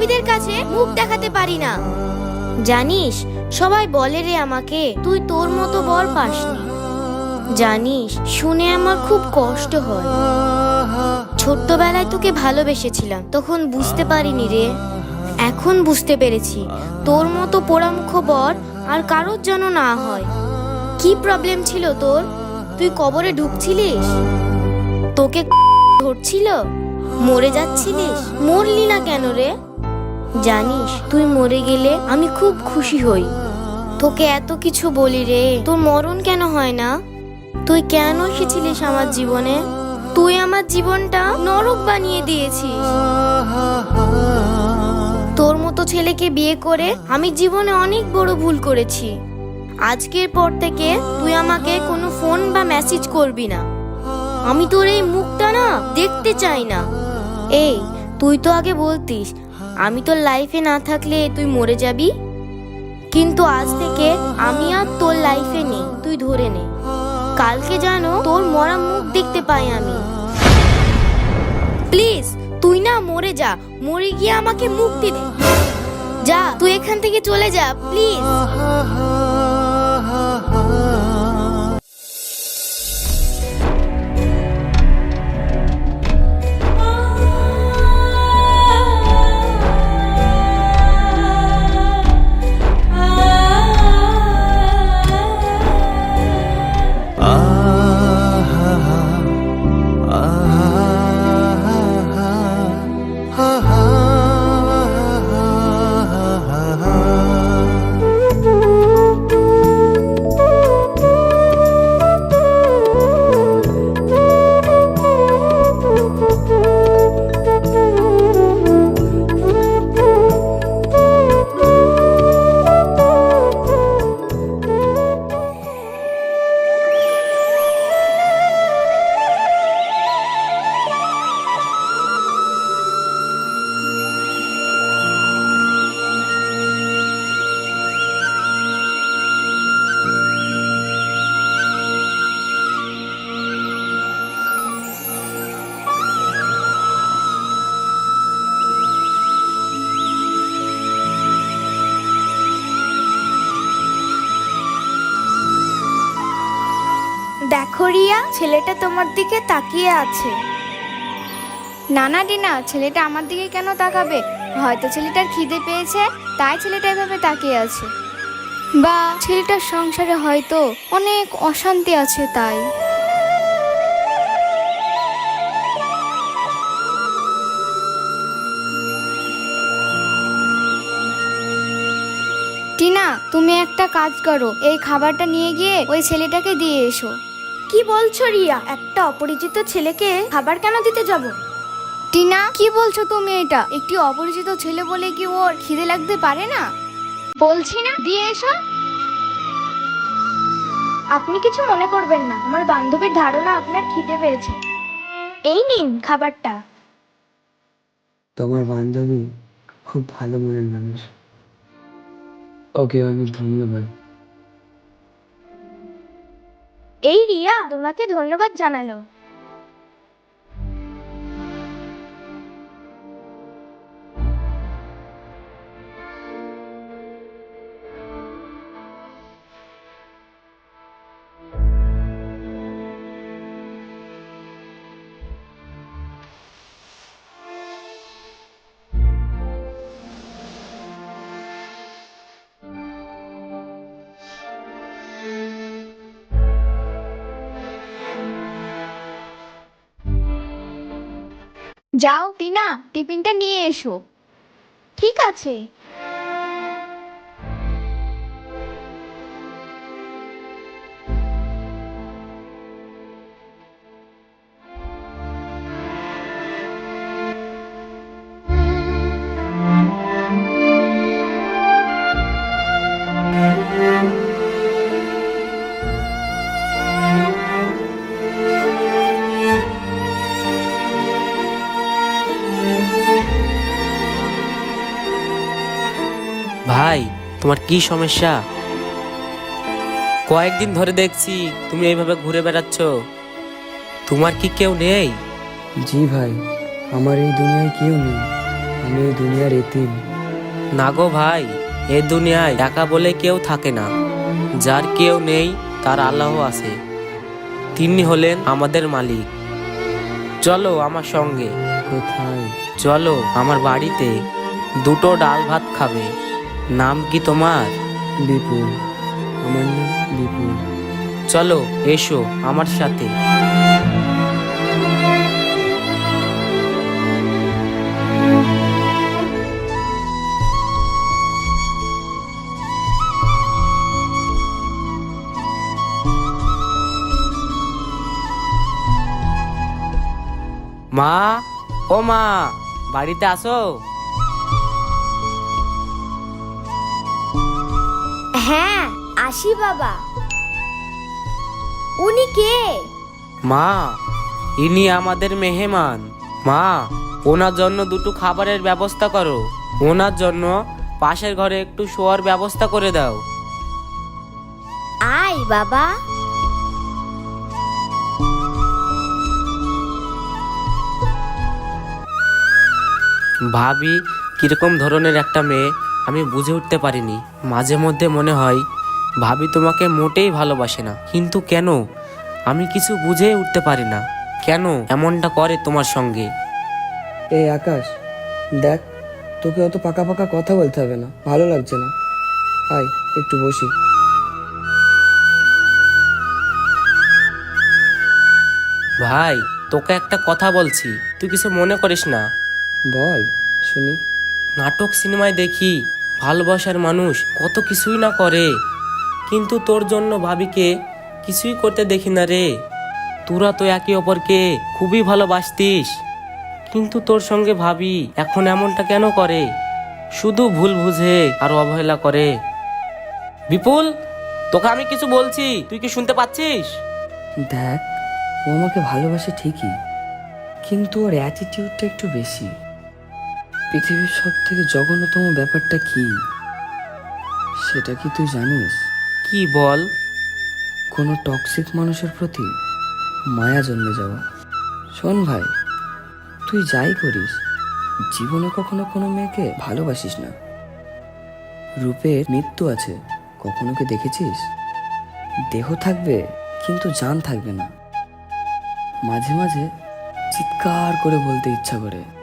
বান্ধবীদের কাছে মুখ দেখাতে পারি না। জানিস, সবাই বলে রে আমাকে, তুই তোর মতো বর পাসনি। জানিস, শুনে আমার খুব কষ্ট হয়। ছোট্টবেলায় তোকে ভালোবেসেছিলাম, তখন বুঝতে পারিনি রে। এখন বুঝতে পেরেছি, তোর মতো পোড়ামুখ বর আর কারোর যেন না হয়। কি প্রবলেম ছিল তোর? তুই কবরে ঢুকছিলিস? তোকে ধরছিল? মরে যাচ্ছিলিস? মরলি না কেন রে? জানিস, তুই মরে গেলে আমি খুব খুশি হই। তোকে এত কিছু বলি রে, তোর মরণ কেন হয় না? তুই কেন এসেছিলিস আমার জীবনে? তুই আমার জীবনটা নরক বানিয়ে দিয়েছিস। তোর মতো ছেলেকে বিয়ে করে আমি জীবনে অনেক বড় ভুল করেছি। আজকের পর থেকে তুই আমাকে কোনো ফোন বা মেসেজ করবি না। আমি তোর এই মুখটা না দেখতে চাই না। এই, তুই তো আগে বলতিস আমি তোর লাইফে না থাকলে তুই মরে যাবি? কিন্তু আজ থেকে আমি আর তোর লাইফে নেই, তুই ধরে নে। কালকে জানো তোর মরা মুখ দেখতে পাই আমি। প্লিজ তুই না মরে যা, মরে গিয়ে আমাকে মুক্তি দে। যা, তুই এখান থেকে চলে যা প্লিজ দেখো রিয়া ছেলেটা তোমার দিকে তাকিয়ে আছে। না না ডিনা, ছেলেটা আমার দিকে কেন তাকাবে? হয়তো ছেলেটার খিদে পেয়েছে, তাই ছেলেটা এভাবে তাকিয়ে আছে। বা ছেলেটার সংসারে হয়তো অনেক অশান্তি আছে তাই। টিনা, তুমি একটা কাজ করো, এই খাবারটা নিয়ে গিয়ে ওই ছেলেটাকে দিয়ে এসো। কি বলছো রিয়া? একটা অপরিচিত ছেলেকে খাবার কেন দিতে যাব? টিনা কি বলছো তুমি এটা? একটি অপরিচিত ছেলে বলে কি ওর খিদে লাগতে পারে না? বলছি না দিয়ে এসো। আপনি কিছু মনে করবেন না আমার বান্ধবীর ধারণা আপনার খিদে পেয়েছে। এই নিন খাবারটা। তোমার বান্ধবী খুব ভালো মনের মানুষ। ওকে অনেক ধন্যবাদ। এই রিয়া তোমাকে ধন্যবাদ জানালো। যাও টিনা টিফিনটা নিয়ে এসো। ঠিক আছে। তোমার কি সমস্যা? কয়েকদিন ধরে দেখছি তুমি এইভাবে ঘুরে বেড়াচ্ছ। তোমার কি কেউ নেই? জি ভাই আমার এই দুনিয়ায় কেউ নেই। আমি এই দুনিয়ার এতিম। না গো ভাই এ দুনিয়ায় একা বলে কেউ থাকে না। যার কেউ নেই তার আল্লাহ আছে। তিনি হলেন আমাদের মালিক। চলো আমার সঙ্গে। কোথায়? চলো আমার বাড়িতে। দুটো ডাল ভাত খাবে। নাম কি তোমার? বিপুল। আমার নাম বিপুল। চলো এসো আমার সাথে। মা ও মা বাড়িতে আসো। হ্যাঁ আসি বাবা। উনি কে? মা ইনি আমাদের মেহমান। মা ওনার জন্য দুটো খাবারের ব্যবস্থা করো। ওনার জন্য পাশের ঘরে একটু শোয়ার ব্যবস্থা করে দাও। আয় বাবা। ভাবি কীরকম ধরনের একটা মেয়ে? আমি বুঝে উঠতে পারিনি। মাঝে মধ্যে মনে হয় ভাবি তোমাকে মোটেই ভালোবাসে না। কিন্তু কেন? আমি কিছু বুঝে উঠতে পারি না। কেন এমনটা করে তোমার সঙ্গে? এই আকাশ দেখ তোকে অত পাকা পাকা কথা বলতে হবে না। ভালো লাগছে না। আয় একটু বসি। ভাই তোকে একটা কথা বলছি। তুই কিছু মনে করিস না। বল শুনি। নাটক সিনেমায় দেখি ভালোবাসার মানুষ কত কিছুই না করে। কিন্তু তোর জন্য ভাবিকে কিছুই করতে দেখি না রে। তোরা তো একে অপরকে খুবই ভালোবাসতিস। কিন্তু তোর সঙ্গে ভাবি এখন এমনটা কেন করে? শুধু ভুল বুঝে আর অবহেলা করে। বিপুল, তোকে আমি কিছু বলছি, তুই কি শুনতে পাচ্ছিস? দেখ, ও আমাকে ভালোবাসে ঠিকই, কিন্তু ওর অ্যাটিটিউডটা একটু বেশি। পৃথিবীর সব থেকে জঘন্যতম ব্যাপারটা কি? সেটা কি তুই জানিস? কি বল? কোনো টক্সিক মানুষের প্রতি মায়া জন্মে যাওয়া। শোন ভাই তুই যাই করিস জীবনে কখনো কোনো মেয়েকে ভালোবাসিস না। রূপের মৃত্যু আছে কখনো কি দেখেছিস? দেহ থাকবে কিন্তু জান থাকবে না। মাঝে মাঝে চিৎকার করে বলতে ইচ্ছা করে।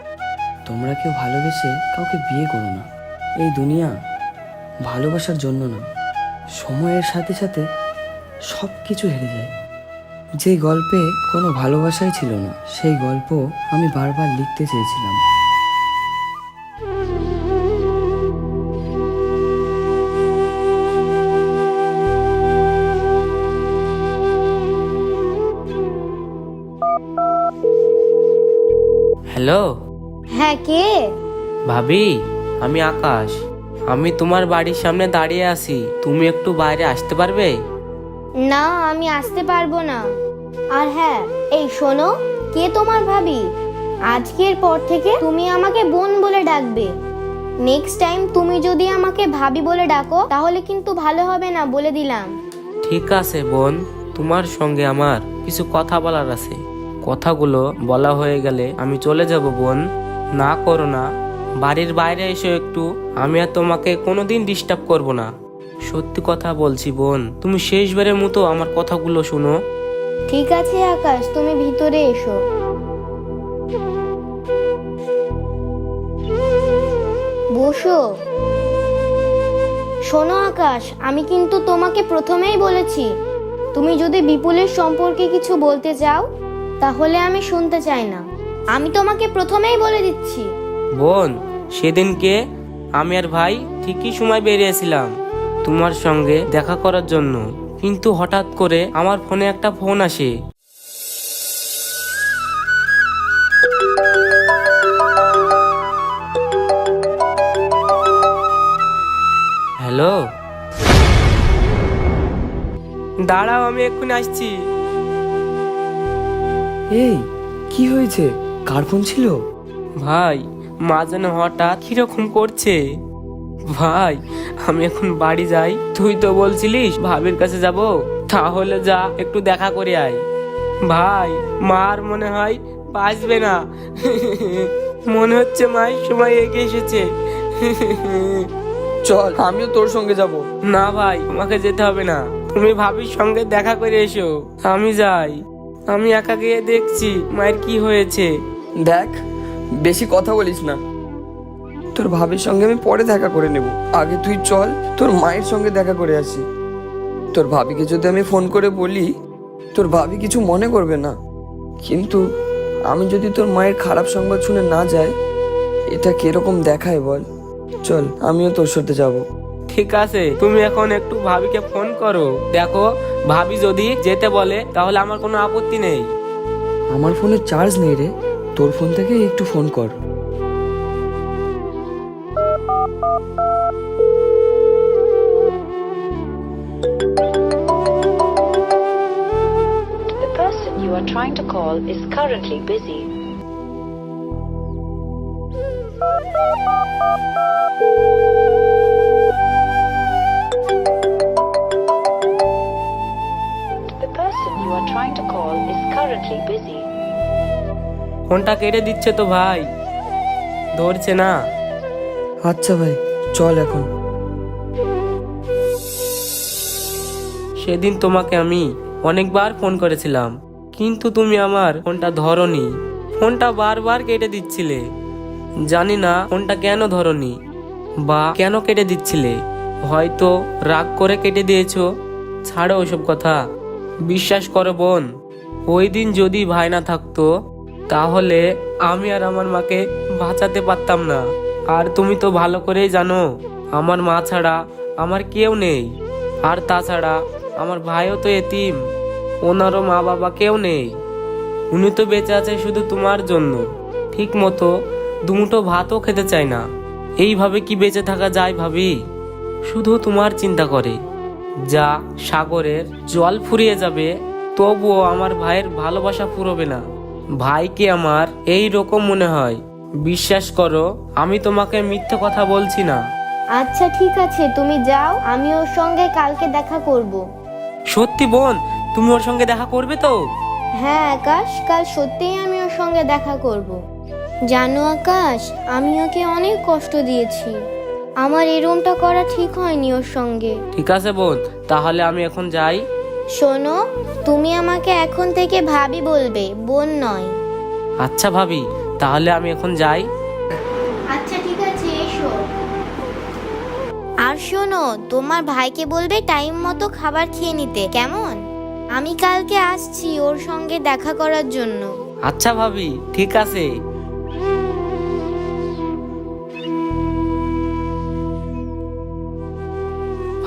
তোমরা কেউ ভালোবেসে কাউকে বিয়ে করো না। এই দুনিয়া ভালোবাসার জন্য না, সময়ের সাথে সাথে সব কিছু হেরে যায়। যে গল্পে কোনো ভালোবাসাই ছিল না, সেই গল্প আমি বারবার লিখতে চেয়েছিলাম। হ্যালো? হ্যাঁ কে? ভাবি আমি আকাশ। আমি তোমার বাড়ির সামনে দাঁড়িয়ে আছি। তুমি একটু বাইরে আসতে পারবে? না আমি আসতে পারব না। আর হ্যাঁ এই শোনো কে তোমার ভাবি? আজকের পর থেকে তুমি আমাকে বোন বলে ডাকবে। নেক্সট টাইম তুমি যদি আমাকে ভাবি বলে ডাকো তাহলে কিন্তু ভালো হবে না বলে দিলাম। ঠিক আছে বোন। তোমার সঙ্গে আমার কিছু কথা বলার আছে। কথাগুলো বলা হয়ে গেলে আমি চলে যাব বোন। না করো না। বাড়ির বাইরে এসো একটু। আমি আর তোমাকে কোনোদিন ডিস্টার্ব করব না। সত্যি কথা বলছি বোন, তুমি শেষবারের মতো আমার কথাগুলো শোনো। ঠিক আছে আকাশ, তুমি ভিতরে এসো। বসো। শোনো আকাশ, আমি কিন্তু তোমাকে প্রথমেই বলেছি। তুমি যদি বিপুলের সম্পর্কে কিছু বলতে চাও, তাহলে আমি শুনতে চাই না। আমি তোমাকে প্রথমেই বলে দিচ্ছি। বোন সেদিনকে আমি আর ভাই ঠিকই সময় বেরিয়েছিলাম তোমার সঙ্গে দেখা করার জন্য। কিন্তু হঠাৎ করে আমার ফোনে একটা ফোন আসে। হ্যালো? দাঁড়াও আমি এক্ষুনি আসছি। এই কি হয়েছে? কার ফোন ছিল? ভাই মা যেন হঠাৎ কীরকম করছে? ভাই আমি এখন বাড়ি যাই। তুই তো বলছিলিস ভাবির কাছে যাব। তাহলে যা একটু দেখা করে আয়। ভাই মার মনে হয় বাঁচবে না। মনে হচ্ছে মায়ের সময় এগিয়ে এসেছে। চল আমিও তোর সঙ্গে যাব। না ভাই তোমাকে যেতে হবে না। তুমি ভাবির সঙ্গে দেখা করে এসো। আমি যাই। আমি একা গিয়ে দেখছি মায়ের কি হয়েছে। দেখ বেশি কথা বলিস না। তোর ভাবির সঙ্গে আমি পরে দেখা করে নেব। আগে তুই চল তোর মায়ের সঙ্গে দেখা করে আসি। তোর ভাবিকে যদি আমি ফোন করে বলি তোর ভাবি কিছু মনে করবে না। কিন্তু আমি যদি তোর মায়ের খারাপ সংবাদ শুনে না যাই এটা কীরকম দেখায় বল? চল আমিও তোর সাথে যাব। ঠিক আছে তুমি এখন একটু ভাবিকে ফোন করো। দেখো ভাবি যদি যেতে বলে তাহলে আমার কোনো আপত্তি নেই। আমার ফোনে চার্জ নেই রে। তোর ফোন থেকে একটু ফোন কর The person you are trying to call is currently busy. The person you are trying to call is currently busy. ফোনটা কেটে দিচ্ছে তো ভাই। ধরছে না। আচ্ছা ভাই চল এখন। সেদিন তোমাকে আমি অনেকবার ফোন করেছিলাম কিন্তু তুমি আমার ফোনটা ধরনি। ফোনটা বারবার কেটে দিচ্ছিলে। জানি না ফোনটা কেন ধরনি বা কেন কেটে দিচ্ছিলে। হয়তো রাগ করে কেটে দিয়েছ। ছাড়ো ওসব কথা। বিশ্বাস করো বোন ওই দিন যদি ভাই না থাকতো তাহলে আমি আর আমার মাকে বাঁচাতে পারতাম না। আর তুমি তো ভালো করেই জানো, আমার মা ছাড়া আমার কেউ নেই। আর তাছাড়া আমার ভাইও তো এতিম, ওনারও মা বাবা কেউ নেই। উনি তো বেঁচে আছে শুধু তোমার জন্য। ঠিক মতো দুমুটো ভাতও খেতে চায় না। এইভাবে কি বেঁচে থাকা যায় ভাবি? শুধু তোমার চিন্তা করে। যা সাগরের জল ফুরিয়ে যাবে, তবুও আমার ভাইয়ের ভালোবাসা ফুরবে না। ভাইকে আমার এই রকম মনে হয়। বিশ্বাস করো আমি তোমাকে মিথ্যে কথা বলছি না। আচ্ছা ঠিক আছে তুমি যাও আমি ওর সঙ্গে কালকে দেখা করব। সত্যি বোন তুমি ওর সঙ্গে দেখা করবে তো? হ্যাঁ আকাশ কাল সত্যিই আমি ওর সঙ্গে দেখা করব। জানো আকাশ আমি ওকে অনেক কষ্ট দিয়েছি। আমার এরমটা করা ঠিক হয়নি ওর সঙ্গে। ঠিক আছে বোন তাহলে আমি এখন যাই। শোনো তুমি আমাকে এখন থেকে ভাবি বলবে বোন নয়। আচ্ছা ভাবি তাহলে আমি এখন যাই। আচ্ছা ঠিক আছে এসো। আর শোনো তোমার ভাইকে বলবে টাইম মতো খাবার খেয়ে নিতে কেমন? আমি কালকে আসছি ওর সঙ্গে দেখা করার জন্য। আচ্ছা ভাবি ঠিক আছে।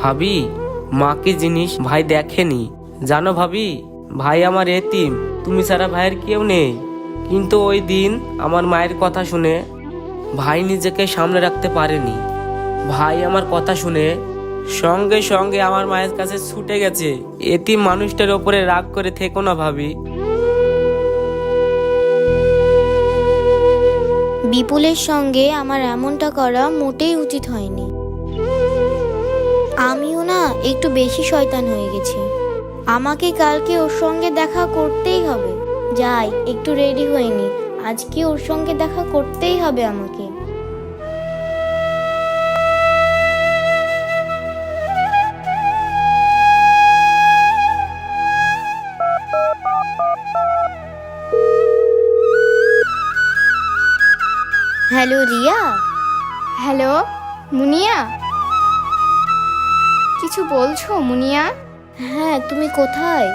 ভাবি মাকে জিনিস ভাই দেখেনি। জানো ভাবি, ভাই আমার এতিম, তুমি ছাড়া ভাইয়ের কেউ নেই। কিন্তু ওই দিন আমার মায়ের কথা শুনে ভাই নিজেকে সামনে রাখতে পারেনি। ভাই আমার কথা শুনে সঙ্গে সঙ্গে আমার মায়ের কাছে ছুটে গেছে। এতিম মানুষটার ওপরে রাগ করে থেকো না ভাবি। বিপুলের সঙ্গে আমার এমনটা করা মোটেই উচিত হয়নি। আমিও না একটু বেশি শয়তান হয়ে গেছি। আমাকে কালকে ওর সঙ্গে দেখা করতেই হবে। যাই, একটু রেডি হয়নি আজকে ওর সঙ্গে দেখা করতেই হবে আমাকে। হ্যালো রিয়া? হ্যালো, মুনিয়া? কিছু বলছো মুনিয়া? হ্যাঁ তুমি কোথায়?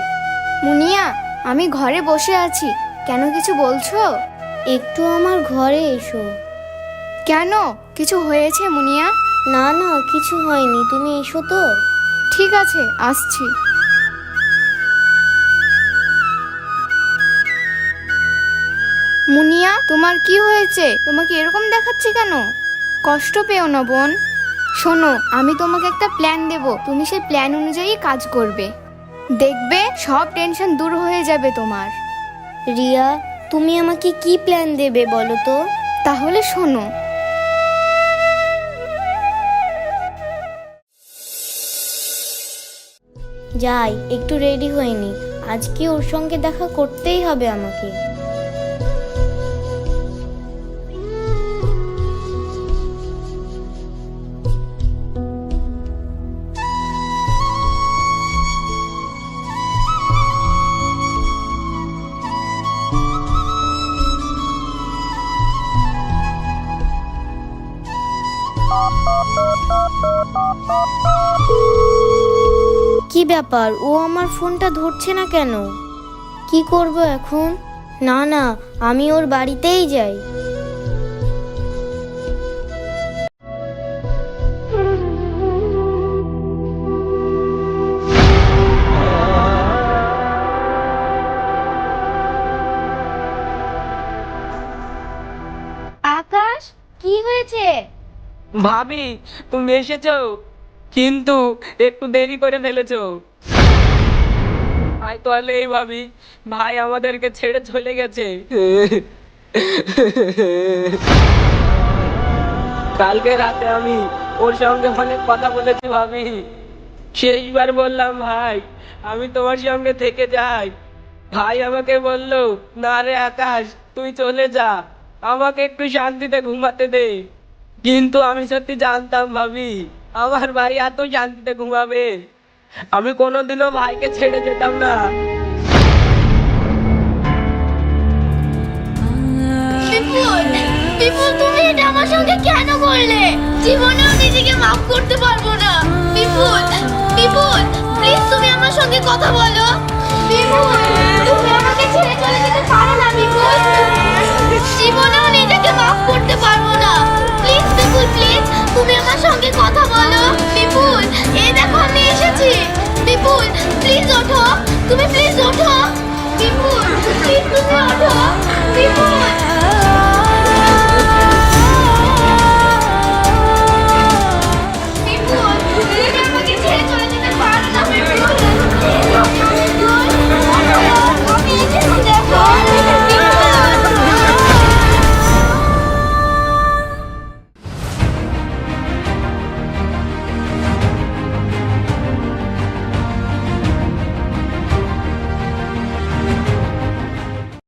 মুনিয়া আমি ঘরে বসে আছি। কেন কিছু বলছো? একটু আমার ঘরে এসো। কেন? কিছু হয়েছে মুনিয়া? না না কিছু হয়নি। তুমি এসো তো। ঠিক আছে আসছি। মুনিয়া তোমার কি হয়েছে? তোমাকে এরকম দেখাচ্ছে কেন? কষ্ট পেও না বোন। শোনো আমি তোমাকে একটা প্ল্যান দেব। তুমি সেই প্ল্যান অনুযায়ী কাজ করবে। দেখবে সব টেনশন দূর হয়ে যাবে তোমার। রিয়া তুমি আমাকে কি প্ল্যান দেবে বলো তো? তাহলে শোনো। যাই একটু রেডি হয়নি আজকে ওর সঙ্গে দেখা করতেই হবে আমাকে। কি ব্যাপার? ও আমার ফোনটা ধরছে না কেন? কি করব এখন? না না, আমি ওর বাড়িতেই যাই। ভাবি, তুমি এসেছ, কিন্তু একটু দেরি করে ফেলেছো। ভাই, তাহলে এই ভাবি, ভাই আমাদেরকে ছেড়ে চলে গেছে। কালকে রাতে আমি ওর সঙ্গে অনেক কথা বলেছি ভাবি। শেষবার বললাম, ভাই, আমি তোমার সঙ্গে থেকে যাই। ভাই আমাকে বলল, না রে আকাশ, তুই চলে যা। আমাকে একটু শান্তিতে ঘুমাতে দে। কিন্তু আমি সত্যি জানতাম, ভাবি। আমার ভাই এত শান্তিতে ঘুমাবে। আমি কোনোদিনও ভাইকে ছেড়ে যেতাম না। বিপুল তুমি এটা আমার সঙ্গে কেন করলে? নিজেকে মাফ করতে পারব না। বিপুল বিপুল প্লিজ তুমি আমার সঙ্গে কথা বলো। বিপুল, তুমি আমাকে ছেড়ে চলে যেতে পারো না, বিপুল। নিজেকে মাফ করতে পারব বিপুল প্লিজ তুমি আমার সঙ্গে কথা বলো। বিপুল, এই দেখো আমি এসেছি। বিপুল প্লিজ ওঠো। তুমি